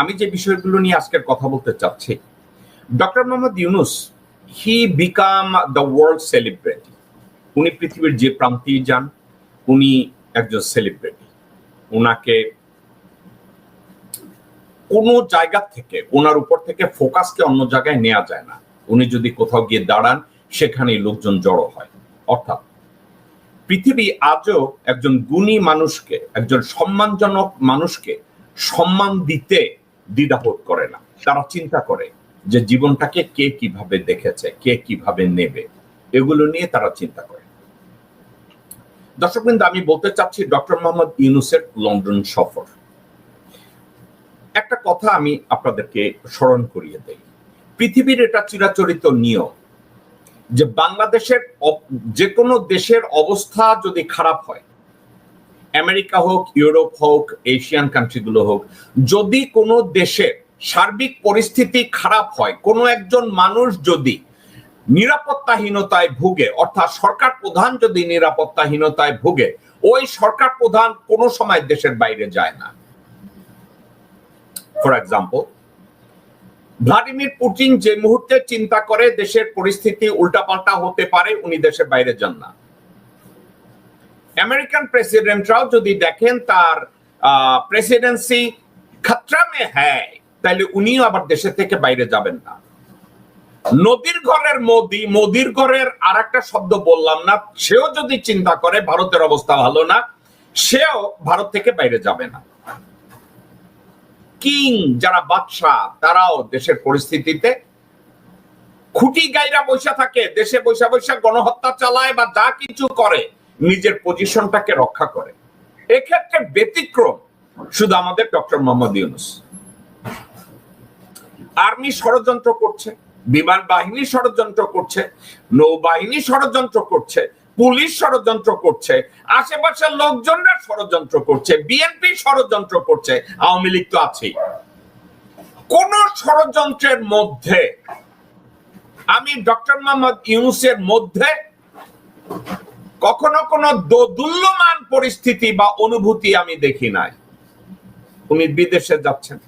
আমি যে বিষয়গুলো নিয়ে আজকের কথা বলতে চাচ্ছি, doctor Mohammad Yunus he became the world celebrity উনি পৃথিবীর যে প্রান্তেই যান, উনি একজন সেলিব্রিটি ওনাকে কোনো জায়গা থেকে ওনার উপর থেকে ফোকাসকে অন্য জায়গায় নেওয়া যায় না। উনি যদি কোথাও গিয়ে দাঁড়ান, সেখানেই লোকজন জড়ো হয়। অর্থাৎ, পৃথিবী আজও একজন গুণী মানুষকে, একজন সম্মানজনক মানুষকে সম্মান দিতে দ্বিধাবোধ করে না। তারা চিন্তা করে যে জীবনটাকে কে কীভাবে দেখেছে, কে কীভাবে নেবে, এগুলো নিয়ে তারা চিন্তা করে। দর্শকবৃন্দ, আমি বলতে চাচ্ছি ডক্টর মোহাম্মদ ইউনুসের লন্ডন সফর। একটা কথা আমি আপনাদেরকে স্মরণ করিয়ে দেই। পৃথিবীর এটা চিরাচরিত নিয়ম যে বাংলাদেশের যে কোনো দেশের অবস্থা যদি খারাপ হয় আমেরিকা হোক, ইউরোপ হোক, এশিয়ান কান্ট্রিগুলো হোক, যদি কোনো দেশের সার্বিক পরিস্থিতি খারাপ হয়, কোনো একজন মানুষ যদি নিরাপত্তাহীনতায় ভুগে, অর্থাৎ সরকার প্রধান যদি নিরাপত্তাহীনতায় ভুগে, ওই সরকার প্রধান কোনো সময় দেশের বাইরে যায় না। ফর এক্সাম্পল ভ্লাদিমির পুতিন যে মুহূর্তে চিন্তা করে দেশের পরিস্থিতি উল্টাপাল্টা হতে পারে, উনি দেশের বাইরে যান না। আমেরিকান প্রেসিডেন্টরাও যদি দেখেন তার প্রেসিডেন্সি খতরামে হ্যায় তাহলে উনিও আবার দেশের থেকে বাইরে যাবেন না। নদীর ঘরের মোদি, মোদির ঘরের আর একটা শব্দ বললাম না, সেও যদি চিন্তা করে ভারতের অবস্থা ভালো না, সেও ভারত থেকে বাইরে যাবে না। কিং যারা বাদশাহ, তারাও দেশের পরিস্থিতিতে খুঁটি গাইরা বৈশা থাকে, দেশে বৈশা বৈশা গণহত্যা চালায় বা যা কিছু করে। নিজের পজিশনটাকে রক্ষা করে। এক্ষেত্রে ব্যতিক্রম শুধু আমাদের ডক্টর মোহাম্মদ ইউনুস। আর্মি ষড়যন্ত্র করছে, বিমান বাহিনী ষড়যন্ত্র করছে, নৌবাহিনী ষড়যন্ত্র করছে, পুলিশ ষড়যন্ত্র করছে, আশেপাশের লোকজনরা ষড়যন্ত্র করছে বিএনপি ষড়যন্ত্র করছে, আওয়ামী লীগ তো আছেই। কোন ষড়যন্ত্রের মধ্যে আমি ডক্টর মোহাম্মদ ইউনুসের মধ্যে কখনো কোনো দোদুল্যমান পরিস্থিতি বা অনুভূতি আমি দেখি নাই। উনি বিদেশে যাচ্ছেন,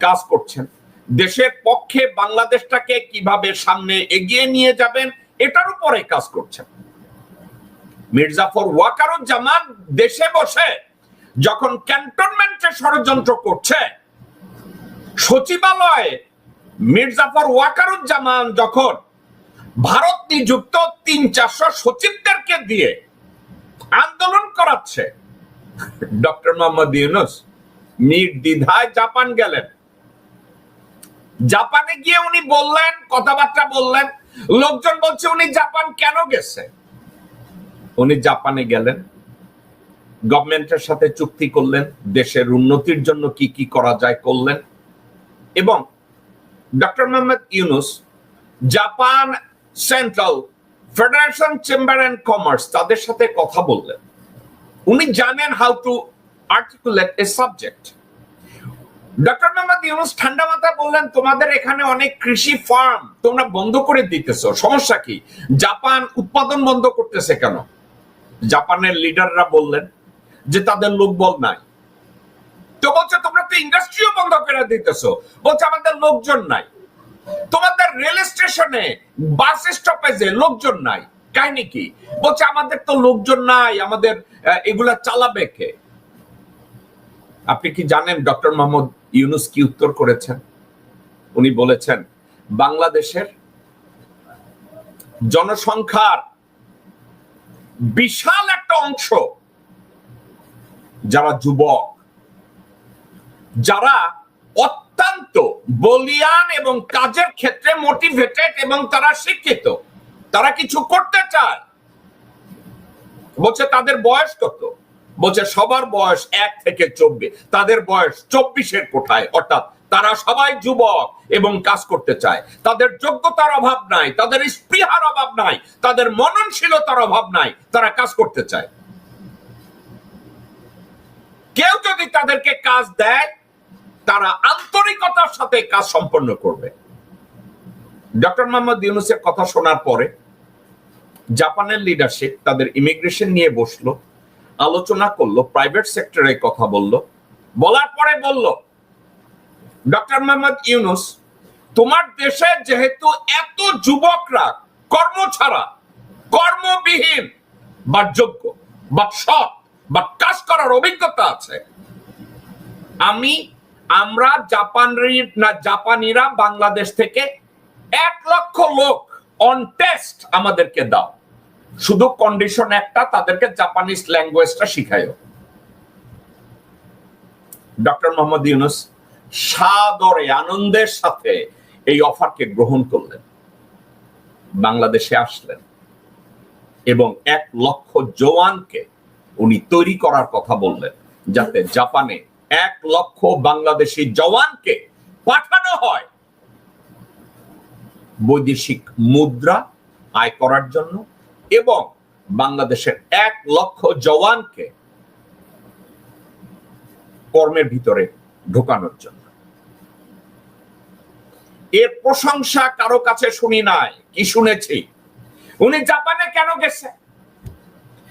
কাজ করছেন। দেশের পক্ষে বাংলাদেশটাকে কীভাবে সামনে এগিয়ে নিয়ে যাবেন, এটার উপরে কাজ করছেন। মির্জাফর ওয়াকারুজ্জামান দেশে বসে যখন ক্যান্টনমেন্টে ষড়যন্ত্র করছে, সচিবালয়ে মির্জাফর ওয়াকারুজ্জামান যখন ভারত নিযুক্ত তিন চারশো সচিবদেরকে দিয়ে আন্দোলন করাচ্ছে। ডক্টর মোহাম্মদ ইউনুস নির্দ্বিধায় জাপান গেলেন। জাপানে গিয়ে উনি বললেন, কথাবার্তা বললেন, লোকজন বলছে উনি জাপান কেন গেছে? উনি জাপানে গেলেন, গভর্নমেন্টের সাথে চুক্তি করলেন, দেশের উন্নতির জন্য কি কি করা যায় করলেন এবং doctor Mohammad Yunus Japan central federation chamber and commerce তাদের সাথে কথা বললেন। উনি জানেন how to articulate a subject doctor Mohammad Yunus ঠান্ডা মাথা বললেন, তোমাদের এখানে অনেক কৃষি ফার্ম তোমরা বন্ধ করে দিতেছো। সমস্যা কি? জাপান উৎপাদন বন্ধ করতেছে কেন? জাপানের লিডাররা বললেন যে, তাদের লোকবল নাই। তো বলছে, তোমরা তো ইন্ডাস্ট্রিও বন্ধ করে দিতেছো। বলছে, আমাদের লোকজন নাই। তোমাদের রেল স্টেশনে বাস স্টপেজে লোকজন নাই। কাহিনী কি? বলছে, আমাদের তো লোকজন নাই, আমাদের এগুলা চালাবে কে? আপনি কি জানেন ডক্টর মোহাম্মদ ইউনুস কি উত্তর করেছেন? উনি বলেছেন, বাংলাদেশের জনসংখ্যার বিশাল একটা অংশ যারা যুবক, যারা অত্যন্ত বলিয়ান এবং কাজের ক্ষেত্রে মোটিভেটেড এবং তারা শিক্ষিত। তারা কিছু করতে চায়। বলছে, তাদের বয়স কত? বলছে, সবার বয়স এক থেকে চব্বিশ। তাদের বয়স চব্বিশের কোঠায়। অর্থাৎ তারা সবাই যুবক এবং কাজ করতে চায়। তাদের যোগ্যতার অভাব নাই, তাদের স্পৃহার অভাব নাই, তাদের মননশীলতার অভাব নাই, তারা কাজ করতে চায়। কেউ যদি তাদেরকে কাজ দেয় তারা আন্তরিকতার সাথে কাজ সম্পন্ন করবে। ডক্টর মোহাম্মদ ইউনুসের কথা শোনার পরে জাপানের লিডারশিপ তাদের ইমিগ্রেশন নিয়ে বসল, আলোচনা করল প্রাইভেট সেক্টরে কথা বলল, বলার পরে বলল, ডক্টর মোহাম্মদ ইউনুস, তোমার দেশে যেহেতু এত যুবকরা কর্ম ছাড়া কর্মবিহীন বা যোগ্য বা সৎ বা কাজ করার অভিজ্ঞতা আছে, আমি আমরা জাপানের না জাপানিরা বাংলাদেশ থেকে এক লক্ষ লোক অন টেস্ট আমাদেরকে দাও। শুধু কন্ডিশন একটা, তাদেরকে জাপানিজ ল্যাঙ্গুয়েজটা শিখায়ও। ডক্টর মোহাম্মদ ইউনুস, সাদরে আনন্দের সাথে এই অফারকে গ্রহণ করলেন। বাংলাদেশে আসলেন। এবং এক লক্ষ জওয়ানকে উনি তৈরি করার কথা বললেন, যাতে জাপানে এক লক্ষ বাংলাদেশি জওয়ানকে পাঠানো হয়। বৈদেশিক মুদ্রা আয় করার জন্য এবং বাংলাদেশের এক লক্ষ জওয়ানকে কর্মের ভিতরে ঢোকানোর জন্য। এর প্রশংসা কারও কাছে শুনি নাই, কি শুনেছি? উনি জাপানে কেন গেছে?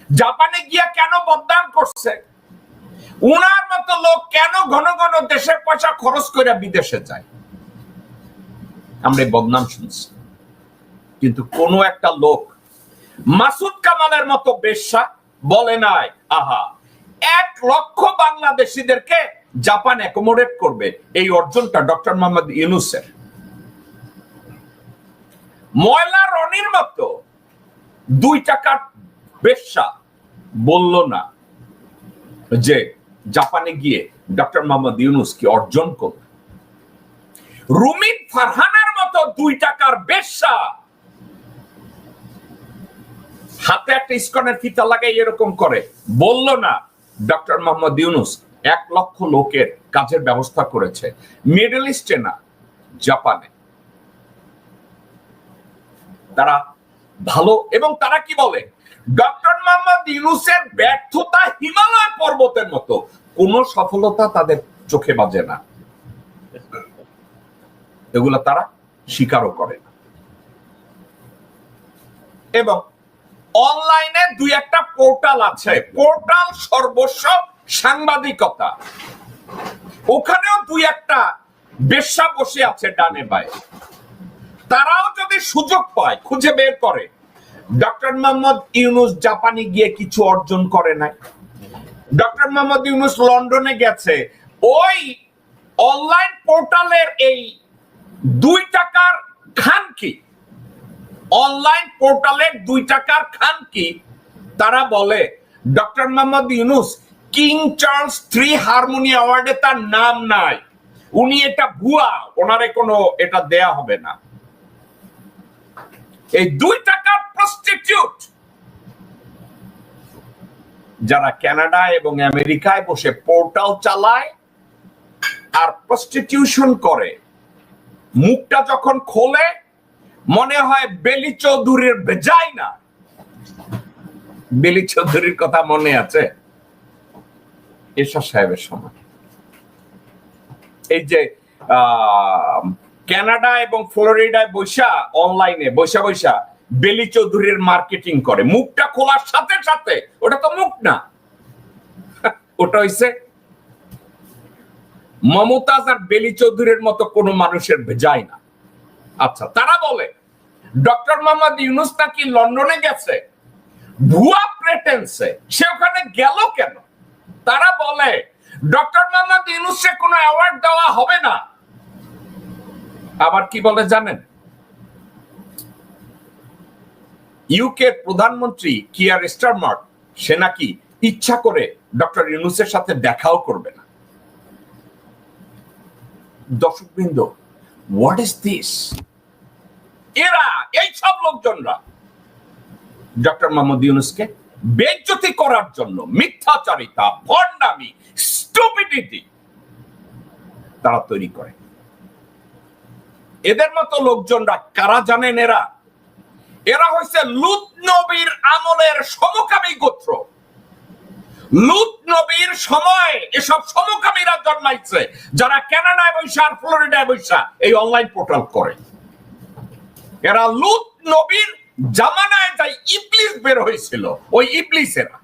জাপানে গিয়া কেন বদনাম করছে? উনার মতো লোক কেন ঘন ঘন দেশের পয়সা খরচ করে বিদেশে যায়? আমরা বদনাম শুনছি। কিন্তু কোন একটা লোক মাসুদ কামালের মতো বেশ্যা বলে নাই, আহা, এক লক্ষ বাংলাদেশিদেরকে জাপান অ্যাকোমোডেট করবে। এই অর্জনটা ডক্টর মোহাম্মদ ইউনুসের। ময়লা রনির মতো দুই টাকার বেশ্যা বলল না যে জাপানে গিয়ে ডক্টর মোহাম্মদ ইউনুস কি অর্জন করল। রুমিন ফারহানের মতো দুই টাকার বেশ্যা। হাতে একটা ইস্কনের ফিতা লাগাই এরকম করে। বলল না, ডক্টর মোহাম্মদ ইউনুস এক লক্ষ লোকের কাজের ব্যবস্থা করেছে। মিডল ইস্টে না, জাপানে। তারা ভালো, এবং তারা কি বলে? ডক্টর মোহাম্মদ ইউনুসের ব্যর্থতা হিমালয় পর্বতের মতো। কোন সফলতা তাদের চোখে বাজে না। এগুলা তারা স্বীকারও করে না। এবং অনলাইনে দুই একটা পোর্টাল আছে। পোর্টাল সর্বস্ব সাংবাদিকতা। ওখানেও দুই একটা বেশ্যা বসে আছে ডানে বায়ে। তারাও যদি সুযোগ পায়, খুঁজে বের করে ডক্টর মোহাম্মদ ইউনুস জাপানে গিয়ে কিছু অর্জন করে নাই। ডক্টর মোহাম্মদ ইউনুস লন্ডনে গেছে। ওই অনলাইন পোর্টালের এই দুই টাকার খান কি? অনলাইন পোর্টালের দুই টাকার খান কি? তারা বলে, doctor Mohammad Yunus, king Charles three harmony অ্যাওয়ার্ডে তার নাম নাই। উনি এটা ভুয়া, ওনারে কোনো এটা দেয়া হবে না। এই দুই টাকার প্রস্টিটিউট যারা কানাডা এবং আমেরিকায় বসে পোর্টাল চালায় আর প্রস্টিটিউশন করে মুখটা যখন খোলে মনে হয় বেলি চৌধুরীর বেজাই না। বেলি চৌধুরীর কথা মনে আছে? এরশাদ সাহেবের সময়। এই যে আহ, কানাডা এবং ফ্লোরিডায় বৈশা অনলাইনে, বৈশা বৈশা, বেলি চৌধুরীর মার্কেটিং করে। মুখটা খোলার সাথে সাথে, ওটা তো মুখ না। ওটা হইছে মমতাজ আর বেলি চৌধুরীর মতো কোনো মানুষের ভেজায় না। আচ্ছা তারা বলে, ডক্টর মোহাম্মদ ইউনুস নাকি লন্ডনে গেছে? ভুয়া প্রেটেন্সে সে ওখানে গেল কেন? তারা বলে, ডক্টর মোহাম্মদ ইউনুসকে কোনো অ্যাওয়ার্ড দেওয়া হবে না। আবার কি বলে জানেন? ইউকে প্রধানমন্ত্রী কিয়ার স্টারমার্ক সে নাকি ইচ্ছা করে ডক্টর ইউনুসের সাথে দেখাও করবে না। দর্শকবৃন্দ হোয়াট ইজ দিস এরা, এই সব লোকজনরা ডক্টর মোহাম্মদ ইউনুসকে বেজ্জতি করার জন্য, মিথ্যাচারিতা, ভণ্ডামি স্টুপিডিটি তারা তৈরি করে। এদের মতো লোকজনরা কারা জানেন এরা? এরা হয়েছে লুত নবীর আমলের সমকামী গোত্র। লুত নবীর সময় এসব সমকামীরা জন্মাইছে, যারা কানাডায় বৈশা আর ফ্লোরিডায় বৈশা এই অনলাইন পোর্টাল করে। এরা লুত নবীর জামানায় যাই ইবলিস বের হয়েছিল, ওই ইবলিসেরা।